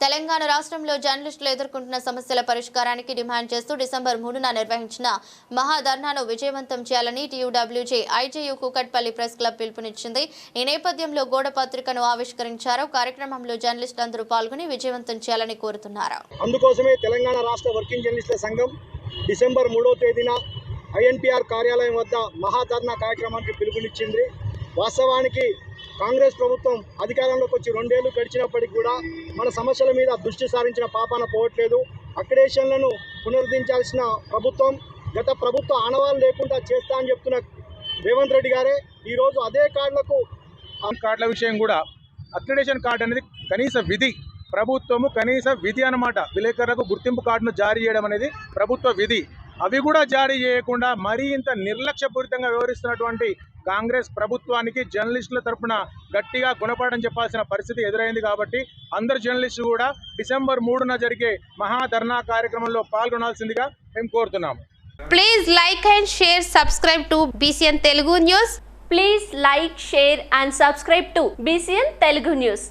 తెలంగాణ రాష్ట్రంలో జర్నలిస్టులు ఎదుర్కొంటున్న సమస్యల పరిష్కారానికి డిమాండ్ చేస్తూ డిసెంబర్ మూడున నిర్వహించిన మహాధర్నాను విజయవంతం చేయాలని TUWJ IJU Kukatpally press club పిలుపునిచ్చింది. ఈ నేపథ్యంలో గోడ పత్రికను ఆవిష్కరించారు. కార్యక్రమంలో జర్నలిస్టులందరూ పాల్గొని విజయవంతం చేయాలని కోరుతున్నారు. అందుకోసమే తెలంగాణ రాష్ట్ర వర్కింగ్ జర్నలిస్టుల సంఘం డిసెంబర్ మూడో తేదీన ఐఎన్పిఆర్ కార్యాలయం వద్ద మహాధర్నా కార్యక్రమానికి పిలుపునిచ్చింది. వాస్తవానికి కాంగ్రెస్ ప్రభుత్వం అధికారంలోకి వచ్చి రెండేళ్ళు గడిచినప్పటికీ కూడా మన సమస్యల మీద దృష్టి సారించిన పాపాన పోవట్లేదు. అక్రిడేషన్లను పునరుద్ధరించాల్సిన ప్రభుత్వం గత ప్రభుత్వ ఆనవాళ్ళు లేకుండా చేస్తా అని చెప్తున్న రేవంత్ రెడ్డి గారే ఈరోజు అదే కార్డులకు ఆ కార్డుల విషయం కూడా అక్రిడేషన్ కార్డు అనేది కనీస విధి ప్రభుత్వము కనీస విధి అన్నమాట. విలేకరులకు గుర్తింపు కార్డును జారీ చేయడం అనేది ప్రభుత్వ విధి. అవి కూడా జారీ చేయకుండా మరీ ఇంత నిర్లక్ష్యపూరితంగా వ్యవహరిస్తున్నటువంటి కాంగ్రెస్ ప్రభుత్వానికి జర్నలిస్టుల తరపున గట్టిగా గుణపాఠం చెప్పాల్సిన పరిస్థితి ఎదురైంది కాబట్టి అందరు జర్నలిస్టులు కూడా డిసెంబర్ మూడున జరిగే మహాధర్నా కార్యక్రమంలో పాల్గొనాల్సిందిగా మేము కోరుతున్నాము. Please like and share subscribe to BCN Telugu news please like share and subscribe to BCN Telugu news